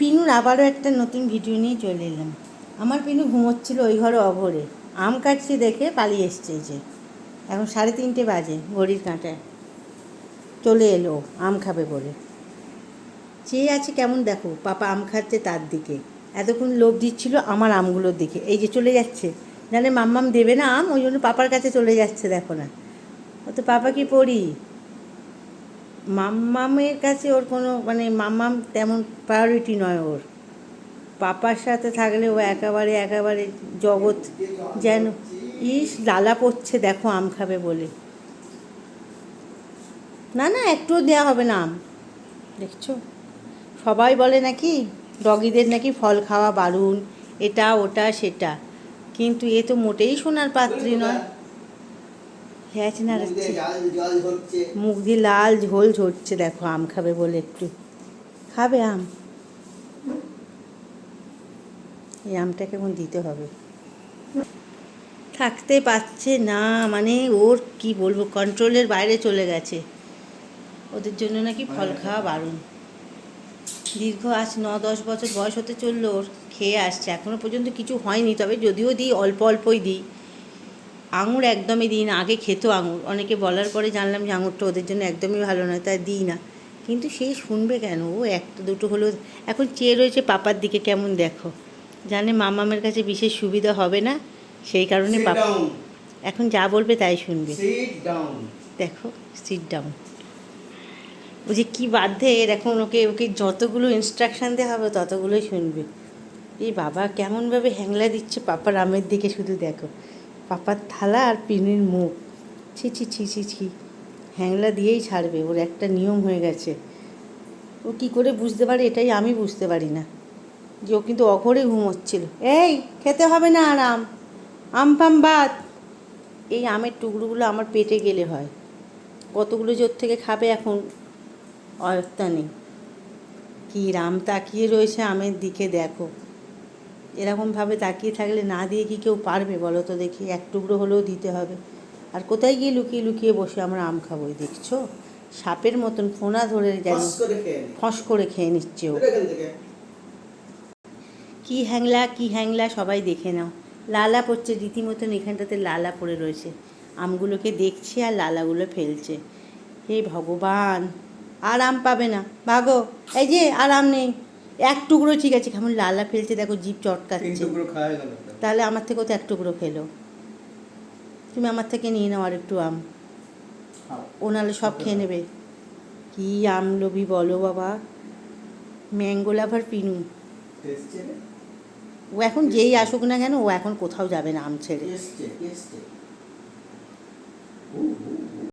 পিনুর আবারও একটা নতুন ভিডিও নিয়ে চলে এলাম। আমার পিনু ঘুমোচ্ছিল ওই ঘরে অঘরে আম কাটছি দেখে পালিয়ে এসছে যে। এখন সাড়ে তিনটে বাজে ঘড়ির কাঁটায়। চলে এলো, আম খাবে বলে। চেয়ে আছে কেমন দেখো, পাপা আম খাচ্ছে তার দিকে। এতক্ষণ লোভ দিচ্ছিল আমার আমগুলোর দিকে। এই যে চলে যাচ্ছে। জানে মাম্মাম দেবে না আম, ওই জন্য পাপার কাছে চলে যাচ্ছে, দেখো না। ও তো পাপা কি পড়ি? মাম্মামের কাছে ওর কোনো মানে মাম্মাম তেমন প্রায়োরিটি নয় ওর। পাপার সাথে থাকলে ও একেবারে একেবারে জগৎ যেন, ইস, লালা পড়ছে, দেখো আম খাবে বলে। না না, একটুও দেওয়া হবে না আম। দেখছ? সবাই বলে নাকি, ডগিদের নাকি ফল খাওয়া বারণ, এটা, ওটা, সেটা। কিন্তু এ তো মোটেই সোনার পাত্রী নয়। হ্যাঁ মুখ দিয়ে লাল ঝোল ঝরছে দেখো আম খাবে বলে একটু। খাবে আম? এই আমটাকে এখন দিতে হবে? থাকতে পারছে না মানে ওর কি বলব কন্ট্রোলের বাইরে চলে গেছে। ওদের জন্য নাকি ফল খাওয়া বারণ দীর্ঘ আজ ন দশ বছর বয়স হতে চলল ওর খেয়ে আসছে। এখনও পর্যন্ত কিছু হয়নি তবে যদিও দিই অল্প অল্পই দিই। আঙুর একদমই দিই না আগে খেতো আঙুর। অনেকে বলার পরে জানলাম যে আঙুরটা ওদের জন্য একদমই ভালো নয় তাই দিই না। কিন্তু সে শুনবে কেন? ও একটা দুটো হলো এখন চেয়ে রয়েছে পাপার দিকে কেমন দেখো। জানে মামামের কাছে বিশেষ সুবিধা হবে না সেই কারণে পাপা এখন যা বলবে তাই শুনবে। দেখো সিট ডাউন ও যে কী বাধ্যে এর এখন ওকে ওকে যতগুলো ইনস্ট্রাকশান দেওয়া হবে ততগুলোই শুনবে। এই বাবা কেমনভাবে হ্যাংলা দিচ্ছে পাপার আমের দিকে শুধু দেখো। পাপার থালা আর পিনের মুখ। ছি ছি ছি ছি ছি। হ্যাংলা দিয়েই ছাড়বে, ওর একটা নিয়ম হয়ে গেছে। ও কী করে বুঝতে পারে এটাই আমি বুঝতে পারি না। যে ও কিন্তু অঘরে ঘুমোচ্ছিল। এই, খেতে হবে না আর আম আম ফাম বাদ এই আমের টুকরোগুলো আমার পেটে গেলে হয়। কতগুলো জোর থেকে খাবে এখন? অয়ত্তা নেই। কী রাম তাকিয়ে রয়েছে আমের দিকে, দেখো। এরকমভাবে তাকিয়ে থাকলে না দিয়ে কি কেউ পারবে বলো তো দেখি? এক টুকরো হলেও দিতে হবে। আর কোথায় গিয়ে লুকিয়ে লুকিয়ে বসে আমরা আম খাব দেখছ? সাপের মতন ফোনা ধরে যেন ফস করে খেয়ে নিচ্ছে। ও। কি হ্যাংলা কি হ্যাংলা সবাই দেখে নাও। লালা পড়ছে রীতিমতন এখানটাতে লালা পড়ে রয়েছে। আমগুলোকে দেখছে আর লালাগুলো ফেলছে। হে ভগবান আর আম পাবে না। ভাগো এই যে আর আম নেই। এক টুকরো ঠিক আছে কেমন লালা ফেলছে দেখো তিন চটকাচ্ছে। তাহলে আমার থেকেও তো এক টুকরো খেলো তুমি আমার থেকে নিয়ে নাও আর একটু আম। ও নাহলে সব খেয়ে নেবে। কি আম লোভী বলো বাবা। ম্যাঙ্গো লাভার পিনু। ও এখন যেই আসুক না কেন ও এখন কোথাও যাবে না আম ছেড়ে।